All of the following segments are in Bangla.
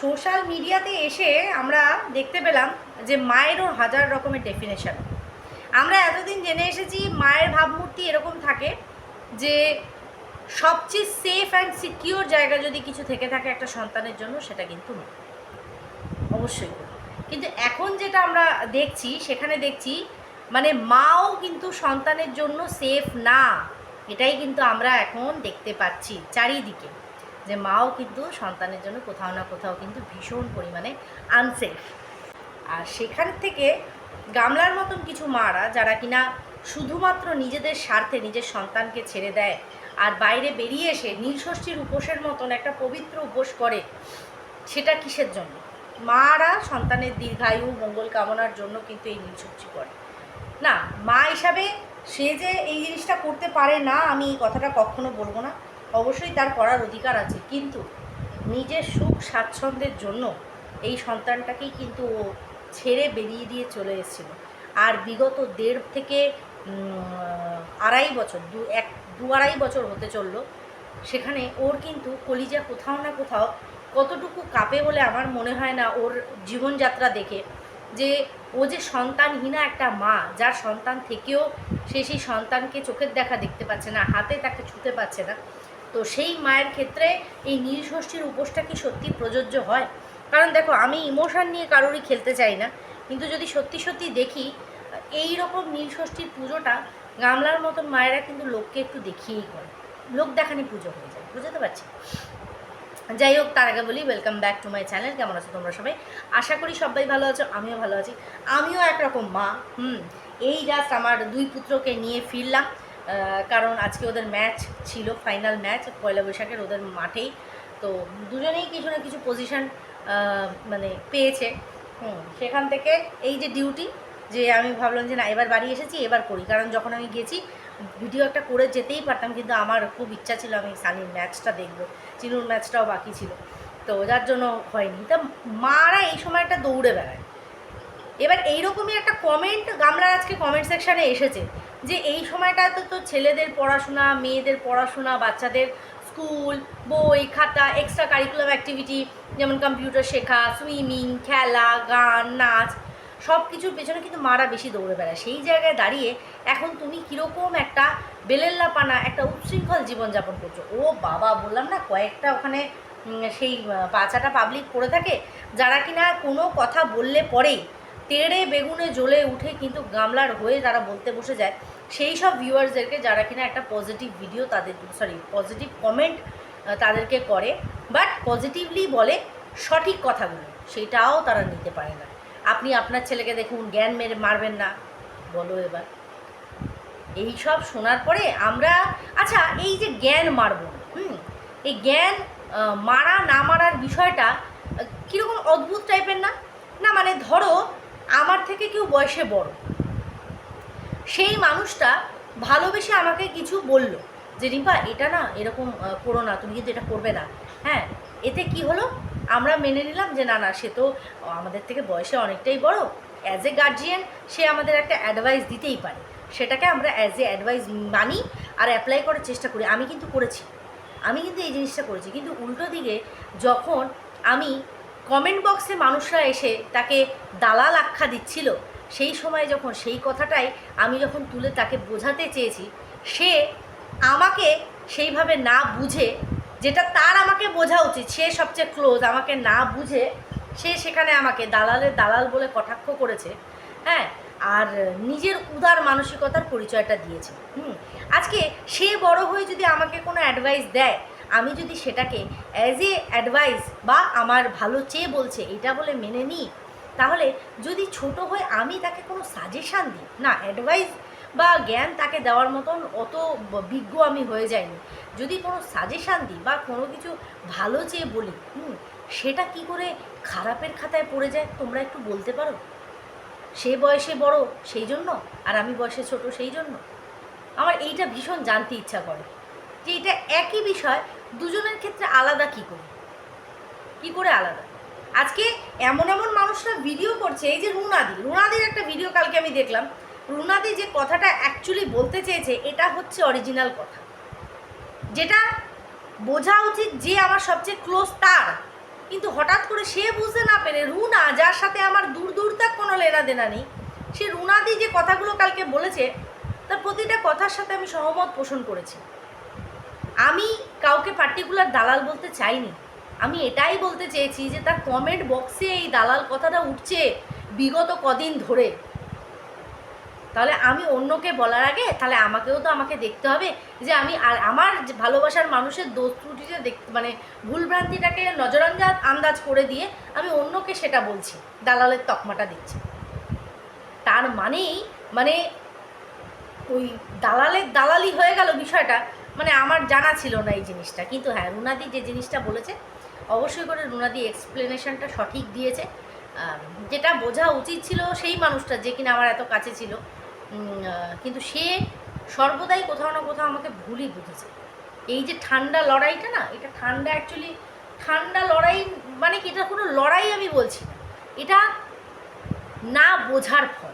সোশ্যাল মিডিয়াতে এসে আমরা দেখতে পেলাম যে মায়েরও হাজার রকমের ডেফিনেশন আমরা এতদিন জেনে এসেছি মায়ের ভাবমূর্তি এরকম থাকে যে সবচেয়ে সেফ অ্যান্ড সিকিওর জায়গা যদি কিছু থেকে থাকে একটা সন্তানের জন্য, সেটা কিন্তু মা। অবশ্যই। কিন্তু এখন যেটা আমরা দেখছি, সেখানে দেখছি মানে মাও কিন্তু সন্তানের জন্য সেফ না। এটাই কিন্তু আমরা এখন দেখতে পাচ্ছি চারিদিকে। যে মাও কিন্তু সন্তানের জন্য কোথাও না কোথাও কিন্তু ভীষণ পরিমাণে আনসেফ আর সেখান থেকে গামলার মতন কিছু মারা যারা কিনা শুধুমাত্র নিজেদের স্বার্থে নিজের সন্তানকে ছেড়ে দেয় আর বাইরে বেরিয়ে এসে নীলষষ্ঠীর উপোসের মতন একটা পবিত্র উপোস করে, সেটা কিসের জন্য? মারা সন্তানের দীর্ঘায়ু, মঙ্গল কামনার জন্য কিন্তু এই নীলষষ্ঠী করে। না, মা হিসাবে সে যে এই জিনিসটা করতে পারে না, আমি এই কথাটা কখনো বলব না। অবশ্যই তার করার অধিকার আছে, কিন্তু নিজের সুখ স্বাচ্ছন্দ্যের জন্য এই সন্তানটাকেই কিন্তু ও ছেড়ে বেরিয়ে দিয়ে চলে এসেছিল। আর বিগত দেড় থেকে আড়াই বছর, দু এক, দু আড়াই বছর হতে চলল, সেখানে ওর কিন্তু কলিজা কোথাও না কোথাও কতটুকু কাঁপে বলে আমার মনে হয় না ওর জীবনযাত্রা দেখে যে ও যে সন্তানহীনা একটা মা, যার সন্তান থেকেও সে সেই সন্তানকে চোখের দেখা দেখতে পাচ্ছে না, হাতে তাকে ছুতে পাচ্ছে না তো সেই মায়ের ক্ষেত্রে এই নীলষষ্ঠীর উপোসটা কি সত্যি প্রযোজ্য হয়? কারণ দেখো, আমি ইমোশন নিয়ে কারোরই খেলতে চাই না। কিন্তু যদি সত্যি সত্যি দেখি, এই রকম নীলষষ্ঠীর পুজোটা গামলার মতন মায়েরা কিন্তু লোককে একটু দেখিয়েই করে। লোক দেখানি পুজো হয়ে যায়, বুঝতে পারছি? যাই হোক, তার আগে বলি welcome back to my channel কেমন আছো তোমরা সবাই? আশা করি সবাই ভালো আছো, আমিও ভালো আছি। আমিও একরকম মা, হুম। এই জাস্ট আমার দুই পুত্রকে নিয়ে ফিরলাম। কারণ আজকে ওদের ম্যাচ ছিল ফাইনাল ম্যাচ পয়লা বৈশাখের ওদের মাঠেই। তো দুজনেই কিছু না কিছু পজিশন মানে পেয়েছে। হুম, সেখান থেকে এই যে ডিউটি যে আমি ভাবলাম যে না, এবার বাড়ি এসেছি, এবার করি। কারণ যখন আমি গেছি ভিডিও একটা করে যেতেই পারতাম, কিন্তু আমার খুব ইচ্ছা ছিল আমি সানির ম্যাচটা দেখব। চিনুর ম্যাচটাও বাকি ছিল। তো যার জন্য হয়নি। তা মারা এই সময়টা দৌড়ে বেড়ায়। এবার এইরকমই একটা কমেন্ট গামলার আজকে কমেন্ট সেকশানে এসেছে যে এই সময়টাতে তো ছেলেদের পড়াশোনা, মেয়েদের পড়াশোনা, বাচ্চাদের স্কুল বই, খাতা এক্সট্রা কারিকুলাম অ্যাক্টিভিটি যেমন কম্পিউটার শেখা সুইমিং খেলা, গান, নাচ সব কিছুর পেছনে কিন্তু মারা বেশি দৌড়ে বেড়ায়। সেই জায়গায় দাঁড়িয়ে এখন তুমি কীরকম একটা বেলেল্লাপানা, একটা উচ্ছৃঙ্খল জীবনযাপন করছ। ও বাবা, বললাম না, কয়েকটা ওখানে সেই বাচ্চাটা পাবলিক করে থাকে, যারা কিনা কোনো কথা বললে পরেই তেড়ে বেগুনে জ্বলে উঠে কিন্তু গামলার হয়ে তারা বলতে বসে যায়, সেই সব ভিউয়ার্সদেরকে যারা কিনা একটা পজিটিভ ভিডিও তাদের সরি পজিটিভ কমেন্ট তাদেরকে করে। বাট পজিটিভলি বলে সঠিক কথাগুলো, সেটাও তারা নিতে পারে না। আপনি আপনার ছেলেকে দেখুন, জ্ঞান মেরে মারবেন না। বলো এবার। এই সব শোনার পরে আমরা আচ্ছা এই যে জ্ঞান মারব, হুম, এই জ্ঞান মারা না মারার বিষয়টা কীরকম অদ্ভুত টাইপের না? থেকে কেউ বয়সে বড়। সেই মানুষটা ভালোবেসে আমাকে কিছু বলল যে, রিম্পা, এটা না এরকম করো না, তুমি কিন্তু এটা করবে না। হ্যাঁ এতে কি হলো? আমরা মেনে নিলাম যে, না না, সে তো আমাদের থেকে বয়সে অনেকটাই বড়। অ্যাজ এ গার্জিয়ান সে আমাদের একটা অ্যাডভাইস দিতেই পারে। সেটাকে আমরা অ্যাজ এ অ্যাডভাইস মানি আর অ্যাপ্লাই করার চেষ্টা করি। আমি কিন্তু করেছি। আমি কিন্তু এই জিনিসটা করেছি। কিন্তু উল্টো দিকে যখন আমি কমেন্ট বক্সে মানুষরা এসে তাকে দালাল আখ্যা দিচ্ছিল, সেই সময় যখন সেই কথাটাই আমি যখন তুলে তাকে বোঝাতে চেয়েছি, সে আমাকে সেইভাবে না বুঝে, যেটা তার আমাকে বোঝা উচিত, সে সবচেয়ে ক্লোজ আমাকে না বুঝে, সে সেখানে আমাকে দালালের দালাল বলে কটাক্ষ করেছে হ্যাঁ আর নিজের উদার মানসিকতার পরিচয়টা দিয়েছে। হুম, আজকে সে বড় হয়ে যদি আমাকে কোনো অ্যাডভাইস দেয় আমি যদি সেটাকে অ্যাজ এ অ্যাডভাইস বা আমার ভালো চেয়ে বলছে, এটা বলে মেনে নিই, তাহলে যদি ছোট হয়ে আমি তাকে কোনো সাজেশান দিই, না অ্যাডভাইস বা জ্ঞান তাকে দেওয়ার মতন অত বিজ্ঞ আমি হয়ে যাইনি, যদি কোনো সাজেশান দিই বা কোনো কিছু ভালো চেয়ে বলি, হুম, সেটা কি করে খারাপের খাতায় পড়ে যায় তোমরা একটু বলতে পারো? সে বয়সে বড় সেই জন্য, আর আমি বয়সে ছোট সেই জন্য? আমার এইটা ভীষণ জানতে ইচ্ছা করে। যে এটা একই বিষয়, দুজনের ক্ষেত্রে আলাদা কি করে? কি করে আলাদা? আজকে এমন এমন মানুষরা ভিডিও করছে, এই যে রুনাদি, রুনাদির একটা ভিডিও কালকে আমি দেখলাম। রুনাদি যে কথাটা অ্যাকচুয়ালি বলতে চেয়েছে, এটা হচ্ছে অরিজিনাল কথা। যেটা বোঝা উচিত যে আমার সবচেয়ে ক্লোজ তার। কিন্তু হঠাৎ করে সে বুঝতে না পেরে রুনা, যার সাথে আমার দূর দূর তাক কোনো লেনা দেনা নেই, সে রুনাদি যে কথাগুলো কালকে বলেছে, তার প্রতিটা কথার সাথে আমি সহমত পোষণ করেছি। আমি কাউকে পার্টিকুলার দালাল বলতে চাইনি। আমি এটাই বলতে চেয়েছি যে তার কমেন্ট বক্সে এই দালাল কথাটা উঠছে বিগত কদিন ধরে। তাহলে আমি অন্যকে বলার আগে তাহলে আমাকেও তো আমাকে দেখতে হবে যে আমি আর আমার ভালোবাসার মানুষের দোষ ত্রুটিটা দেখ মানে ভুলভ্রান্তিটাকে নজরাঞ্জাত আন্দাজ করে দিয়ে আমি অন্যকে সেটা বলছি, দালালের তকমাটা দিচ্ছি। তার মানেই মানে ওই দালালের দালালি হয়ে গেল বিষয়টা। মানে আমার জানা ছিল না এই জিনিসটা। কিন্তু হ্যাঁ রুনাদি যে জিনিসটা বলেছে, অবশ্যই করে রুনাদি এক্সপ্লেনেশনটা সঠিক দিয়েছে। যেটা বোঝা উচিত ছিল সেই মানুষটা যে কিনা আমার এত কাছে ছিল। কিন্তু সে সর্বদাই কোথাও না কোথাও আমাকে ভুলই বুঝেছে। এই যে ঠান্ডা লড়াইটা না, এটা ঠান্ডা অ্যাকচুয়ালি ঠান্ডা লড়াই মানে কি? এটা কোনো লড়াই আমি বলছি না। এটা না বোঝার ফল।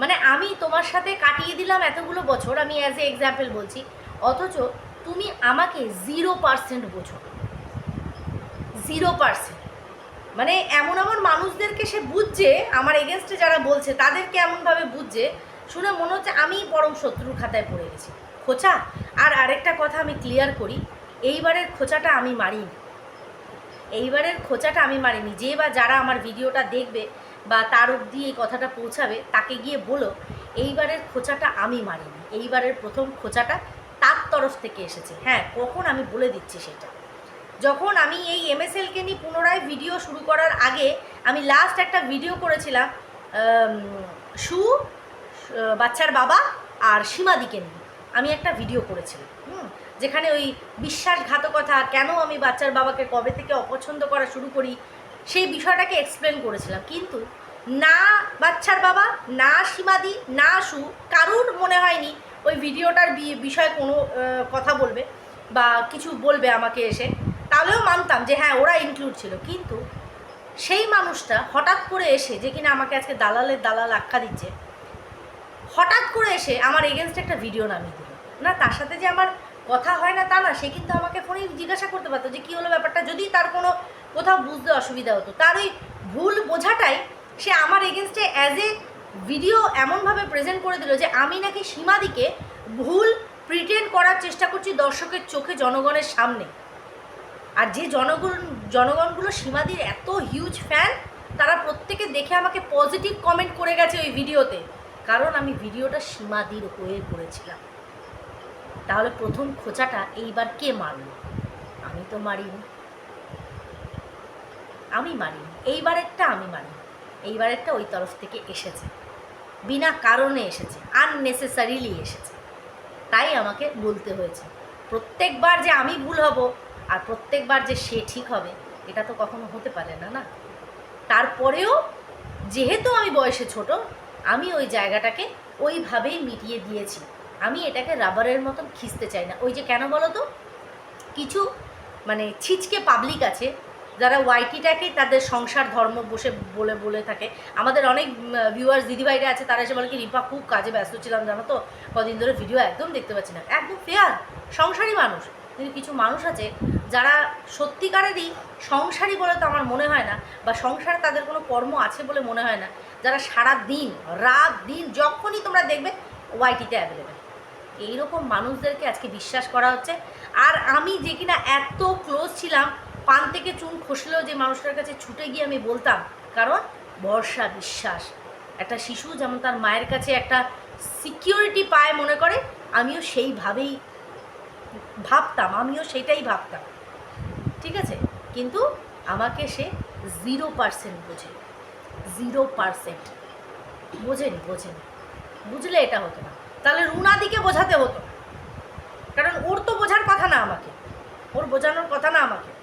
মানে আমি তোমার সাথে কাটিয়ে দিলাম এতগুলো বছর, আমি অ্যাজ এ এক্সাম্পল বলছি। অথচ তুমি আমাকে জিরো পার্সেন্ট বোঝো। জিরো পার্সেন্ট মানে এমন এমন মানুষদেরকে সে বুঝছে, আমার এগেনস্টে যারা বলছে, তাদেরকে এমনভাবে বুঝছে, শুনে মনে হচ্ছে আমি পরম শত্রুর খাতায় পড়ে গেছি। খোঁচা? আর আরেকটা কথা আমি ক্লিয়ার করি, এইবারের খোঁচাটা আমি মারিনি। এইবারের খোঁচাটা আমি মারিনি। যে বা যারা আমার ভিডিওটা দেখবে বা তার অবধি এই কথাটা পৌঁছাবে, তাকে গিয়ে বলো, এইবারের খোঁচাটা আমি মারিনি, এইবারের প্রথম খোঁচাটা তার তরফ থেকে এসেছে। হ্যাঁ কখন আমি বলে দিচ্ছি সেটা। যখন আমি এই এমএসএলকে নিয়ে পুনরায় ভিডিও শুরু করার আগে আমি লাস্ট একটা ভিডিও করেছিলাম সু বাচ্চার বাবা আর সীমাদিকে নিয়ে। আমি একটা ভিডিও করেছিলাম, হুম, যেখানে ওই বিশ্বাসঘাতকতা, কেন আমি বাচ্চার বাবাকে কবে থেকে অপছন্দ করা শুরু করি সেই বিষয়টাকে এক্সপ্লেন করেছিলাম। কিন্তু না বাচ্চার বাবা, না সীমাদি, না সু, কারুর মনে হয়নি ওই ভিডিওটার বিষয়ে কোনো কথা বলবে বা কিছু বলবে আমাকে এসে। তাহলেও মানতাম যে হ্যাঁ ওরা ইনক্লুড ছিল। কিন্তু সেই মানুষটা হঠাৎ করে এসে যে কিনা আমাকে আজকে দালালের দালাল আখ্যা দিচ্ছে, হঠাৎ করে এসে আমার এগেনস্টে একটা ভিডিও নামিয়ে দিল। না, তার সাথে যে আমার কথা হয় না তা না, সে কিন্তু আমাকে ফোনে জিজ্ঞাসা করতে পারতো যে কী হলো ব্যাপারটা। যদি তার কোনো কোথাও বুঝতে অসুবিধা হতো। তার ওই ভুল বোঝাটাই সে আমার এগেনস্টে অ্যাজ এ ভিডিও এমনভাবে প্রেজেন্ট করে দিল যে আমি নাকি সীমাদিকে ভুল প্রিটেন্ড করার চেষ্টা করছি দর্শকের চোখে জনগণের সামনে। আর যে জনগণ, জনগণগুলো সীমাদির এত হিউজ ফ্যান তারা প্রত্যেকে দেখে আমাকে পজিটিভ কমেন্ট করে গেছে ওই ভিডিওতে কারণ আমি ভিডিওটা সীমাদির হয়ে করেছিলাম। তাহলে প্রথম খোঁচাটা এইবার কে মারলো? আমি তো মারিনি। আমি মারিনি এইবারেরটা আমি মারিনি এইবারেরটা ওই তরফ থেকে এসেছে, বিনা কারণে এসেছে আননেসেসারিলি এসেছে। তাই আমাকে বলতে হয়েছে, প্রত্যেকবার যে আমি ভুল হব আর প্রত্যেকবার যে সে ঠিক হবে, এটা তো কখনো হতে পারে না না? তারপরেও যেহেতু আমি বয়সে ছোট, আমি ওই জায়গাটাকে ওইভাবেই মিটিয়ে দিয়েছি। আমি এটাকে রাবারের মতন খিস্তে চাই না। ওই যে কেন বলো তো? কিছু মানে ছিচকে পাবলিক আছে যারা ওয়াইটিটাকে তাদের সংসার, ধর্ম বসে বলে বলে থাকে। আমাদের অনেক ভিউয়ার্স দিদিভাইরা আছে, তারা এসে বলে কি, রিপা খুব কাজে ব্যস্ত ছিলাম, জানো তো? কদিন ধরে ভিডিও একদম দেখতে পাচ্ছি না। একদম ফেয়ার সংসারী মানুষ। কিন্তু কিছু মানুষ আছে, যারা সত্যিকারেরই সংসারী বলে তো আমার মনে হয় না, বা সংসারে তাদের কোনো কর্ম আছে বলে মনে হয় না, যারা সারা দিন রাত দিন যখনই তোমরা দেখবে, ওয়াইটিতে অ্যাভেলেবেল এইরকম মানুষদেরকে আজকে বিশ্বাস করা হচ্ছে। আর আমি যে কিনা এত ক্লোজ ছিলাম পান থেকে চুন খসলেও যে মানুষটার কাছে ছুটে গিয়ে আমি বলতাম, কারণ ভরসা বিশ্বাস। একটা শিশু যেমন তার মায়ের কাছে একটা সিকিউরিটি পায় মনে করে, আমিও সেইভাবেই ভাবতাম, আমিও সেটাই ভাবতাম। ঠিক আছে? কিন্তু আমাকে সে জিরো পার্সেন্ট বোঝে। জিরো পার্সেন্ট বোঝেনি বোঝেনি। বুঝলে এটা হতো না। তাহলে রুনাদিকে বোঝাতে হতো কারণ ওর তো বোঝার কথা না আমাকে। ওর বোঝানোর কথা না আমাকে।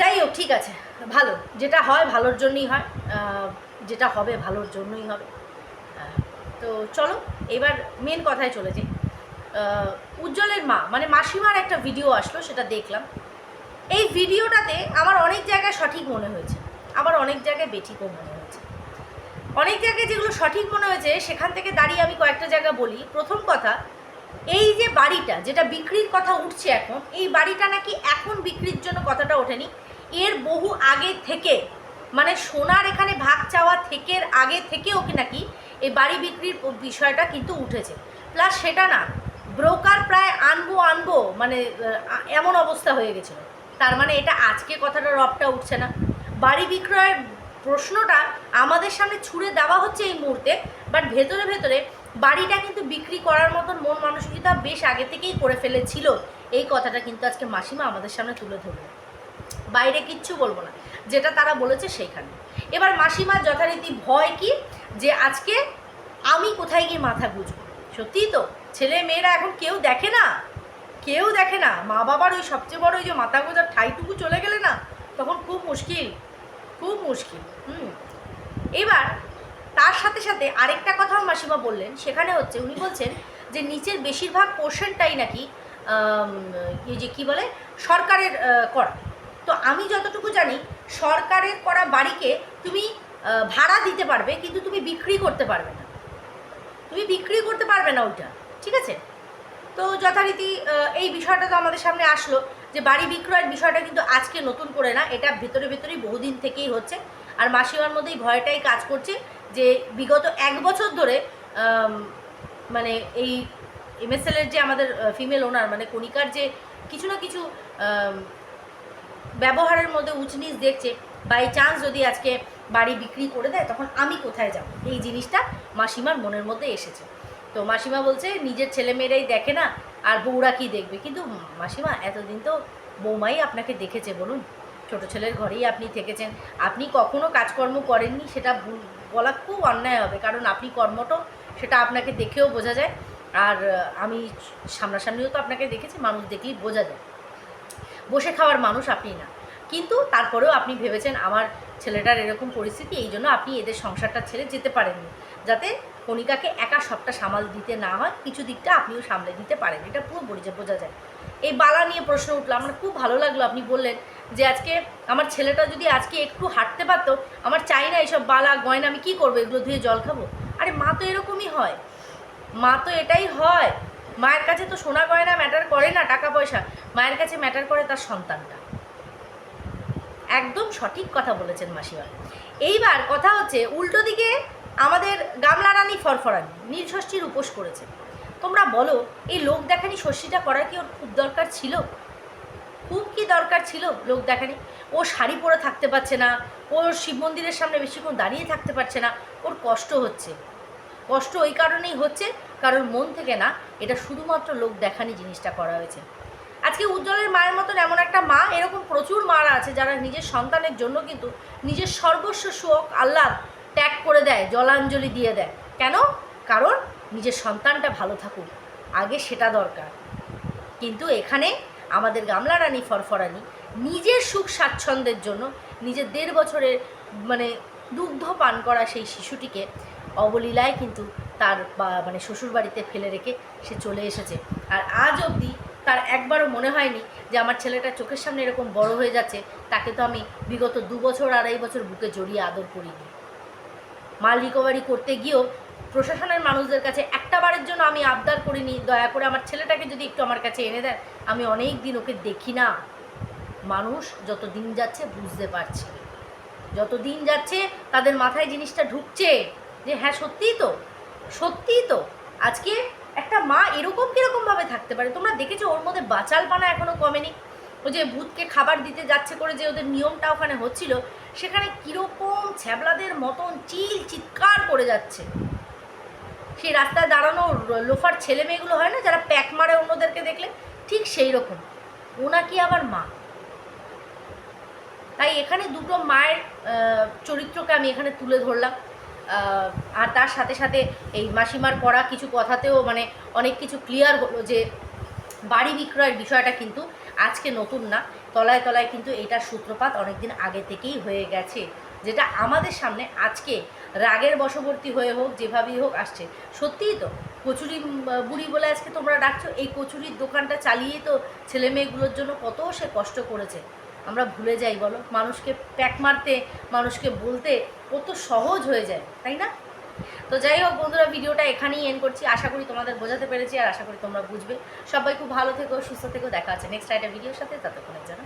যাই হোক ঠিক আছে। ভালো, যেটা হয় ভালোর জন্যই হয় যেটা হবে ভালোর জন্যই হবে। তো চলো, এবার মেন কথায় চলে যাই। উজ্জ্বলের মা মানে মাসিমার একটা ভিডিও আসলো, সেটা দেখলাম। এই ভিডিওটাতে আমার অনেক জায়গায় সঠিক মনে হয়েছে, আবার অনেক জায়গায় বেঠিকও মনে হয়েছে। অনেক জায়গায় যেগুলো সঠিক মনে হয়েছে, সেখান থেকে দাঁড়িয়ে আমি কয়েকটা জায়গা বলি। প্রথম কথা, এই যে বাড়িটা, যেটা বিক্রির কথা উঠছে এখন, এই বাড়িটা নাকি এখন বিক্রির জন্য কথাটা ওঠেনি? এর বহু আগে থেকে মানে সোনার এখানে ভাগ চাওয়া থেকে আগে থেকেও কি নাকি এই বাড়ি বিক্রির বিষয়টা কিন্তু উঠেছে। প্লাস সেটা না ব্রোকার প্রায় আনব আনব মানে এমন অবস্থা হয়ে গেছিল। তার মানে এটা আজকে কথাটা রবটা উঠছে না। বাড়ি বিক্রয়ের প্রশ্নটা আমাদের সামনে ছুড়ে দেওয়া হচ্ছে এই মুহূর্তে বাট ভেতরে ভেতরে বাড়িটা কিন্তু বিক্রি করার মতন মন মানসিকতা বেশ আগে থেকেই করে ফেলেছিল। এই কথাটা কিন্তু আজকে মাসিমা আমাদের সামনে তুলে ধরবে। বাইরে কিচ্ছু বলব না। যেটা তারা বলেছে সেইখানে। এবার মাসিমার যথারীতি ভয় কি? যে আজকে আমি কোথায় গিয়ে মাথা গুজবো? সত্যিই তো? ছেলে মেয়েরা এখন কেউ দেখে না? কেউ দেখে না? মা বাবার ওই সবচেয়ে বড় ওই যে মাথা গোজার ঠাইটুকু চলে গেলে না, তখন খুব মুশকিল। খুব মুশকিল। হুম। এবার তার সাথে সাথে আরেকটা কথাও মাসিমা বললেন। সেখানে হচ্ছে উনি বলছেন যে নিচের বেশিরভাগ পোর্শনটাই নাকি এই যে কি বলে? সরকারের করা। তো আমি যতটুকু জানি, সরকারের করা বাড়িকে তুমি ভাড়া দিতে পারবে, কিন্তু তুমি বিক্রি করতে পারবে না। তুমি বিক্রি করতে পারবে না ওইটা, ঠিক আছে? তো যথারীতি এই বিষয়টা তো আমাদের সামনে আসলো যে বাড়ি বিক্রয়ের বিষয়টা কিন্তু আজকে নতুন করে না, এটা ভেতরে ভেতরেই বহুদিন থেকেই হচ্ছে। আর মাসিমার মধ্যেই ভয়টাই কাজ করছে যে বিগত এক বছর ধরে মানে এই এমএসএলের যে আমাদের ফিমেল ওনার মানে কণিকার যে কিছু না কিছু ব্যবহারের মধ্যে উচনিচ দেখছে বাই চান্স যদি আজকে বাড়ি বিক্রি করে দেয়, তখন আমি কোথায় যাব? এই জিনিসটা মাসিমার মনের মধ্যে এসেছে। তো মাসিমা বলছে, নিজের ছেলেমেয়েরাই দেখে না, আর বউরা কি দেখবে? কিন্তু মাসিমা, এতদিন তো বৌমাই আপনাকে দেখেছে বলুন। ছোট ছেলের ঘরেই আপনি থেকেছেন। আপনি কখনো কাজকর্ম করেননি, সেটা বলা খুব অন্যায় হবে। কারণ আপনি কর্মটো সেটা আপনাকে দেখেও বোঝা যায়। আর আমি সামনাসামনিও তো আপনাকে দেখেছি, মানুষ দেখলেই বোঝা যায়। বসে খাওয়ার মানুষ আপনি না। কিন্তু তারপরেও আপনি ভেবেছেন আমার ছেলেটার এরকম পরিস্থিতি, এই জন্য আপনি এদের সংসারটা ছেড়ে যেতে পারেননি। যাতে কণিকাকে একা সবটা সামাল দিতে না হয়, কিছু দিকটা আপনিও সামলে দিতে পারেন। এটা পুরো বোঝা বোঝা যায়। এই বালা নিয়ে প্রশ্ন উঠল, আমার খুব ভালো লাগল আপনি বললেন যে আজকে আমার ছেলেটা যদি আজকে একটু হাঁটতে পারতো, আমার চাই না এইসব বালা গয়না, আমি কী করব? এগুলো ধুয়ে জল খাব? আরে মা তো এরকমই হয়। মা তো এটাই হয় মায়ের কাছে তো সোনা গয়না ম্যাটার করে না টাকা পয়সা। মায়ের কাছে ম্যাটার করে তার সন্তানটা। একদম সঠিক কথা বলেছেন মাসিমা। এইবার কথা হচ্ছে, উল্টো দিকে আমাদের গামলা রানী ফরফরানি নীলষষ্ঠীর উপোস করেছে তোমরা বলো, এই লোক দেখানি ষষ্ঠীটা করার কি ওর খুব দরকার ছিল? খুব কি দরকার ছিল লোক দেখানি? ও শাড়ি পরে থাকতে পারছে না ও শিব মন্দিরের সামনে বেশিক্ষণ দাঁড়িয়ে থাকতে পারছে না, ওর কষ্ট হচ্ছে। কষ্ট ওই কারণেই হচ্ছে কারণ মন থেকে না, এটা শুধুমাত্র লোক দেখানি জিনিসটা করা হয়েছে। আজকে উজ্জ্বলের মায়ের মতন এমন একটা মা, এরকম প্রচুর মারা আছে যারা নিজের সন্তানের জন্য কিন্তু নিজের সর্বস্ব শোক আহ্লাদ ত্যাগ করে দেয়, জলাঞ্জলি দিয়ে দেয়। কেন? কারণ নিজের সন্তানটা ভালো থাকুক, আগে সেটা দরকার। কিন্তু এখানে আমাদের গামলা রানী ফরফরানি নিজের সুখ স্বাচ্ছন্দ্যের জন্য নিজের দেড় বছরের মানে দুগ্ধ পান করা সেই শিশুটিকে অবলীলায় কিন্তু তার মানে শ্বশুরবাড়িতে ফেলে রেখে সে চলে এসেছে। আর আজ অবধি তার একবারও মনে হয়নি যে আমার ছেলেটা চোখের সামনে এরকম বড় হয়ে যাচ্ছে, তাকে তো আমি বিগত দু বছর, আড়াই বছর বুকে জড়িয়ে আদর করিনি। মাল রিকভারি করতে গিয়েও প্রশাসনের মানুষদের কাছে একটা বারের জন্য আমি আবদার করিনি, দয়া করে আমার ছেলেটাকে যদি একটু আমার কাছে এনে দেন, আমি অনেক দিন ওকে দেখি না। মানুষ যত দিন যাচ্ছে বুঝতে পারছে যত দিন যাচ্ছে তাদের মাথায় জিনিসটা ঢুকছে। যে হ্যাঁ সত্যিই তো সত্যিই তো। আজকে একটা মা এরকম কীরকমভাবে থাকতে পারে? তোমরা দেখেছ, ওর মধ্যে বাচালপানা এখনও কমেনি? ও যে ভূতকে খাবার দিতে যাচ্ছে করে যে ওদের নিয়মটা ওখানে হচ্ছিল, সেখানে কীরকম ছ্যাবলাদের মতন চিল চিৎকার করে যাচ্ছে। সেই রাস্তায় দাঁড়ানো লোফার ছেলে মেয়েগুলো হয় না, যারা প্যাক মারে অন্যদেরকে দেখলে, ঠিক সেই রকম। ওনা কি আবার মা। তাই এখানে দুটো মায়ের চরিত্রকে আমি এখানে তুলে ধরলাম। আর তার সাথে সাথে এই মাসিমার পড়া কিছু কথাতেও মানে অনেক কিছু ক্লিয়ার হলো যে বাড়ি বিক্রয়ের বিষয়টা কিন্তু আজকে নতুন না। তলায় তলায় কিন্তু এটার সূত্রপাত অনেকদিন আগে থেকেই হয়ে গেছে। যেটা আমাদের সামনে আজকে রাগের বশবর্তী হয়ে হোক, যেভাবেই হোক আসছে। সত্যিই তো, কচুরি বুড়ি বলে আজকে তোমরা ডাকছো, এই কচুরির দোকানটা চালিয়ে তো ছেলে মেয়েগুলোর জন্য কত সে কষ্ট করেছে। আমরা ভুলে যাই, বলো। মানুষকে প্যাক মারতে, মানুষকে বলতে কত সহজ হয়ে যায়, তাই না? তো যাই হোক বন্ধুরা, ভিডিওটা এখানেই এন করছি। আশা করি তোমাদের বোঝাতে পেরেছি আর আশা করি তোমরা বুঝবে। সবাই খুব ভালো থেকো, সুস্থ থেকো, দেখা আছে নেক্সট একটা ভিডিওর সাথে, ততক্ষণের জন্য।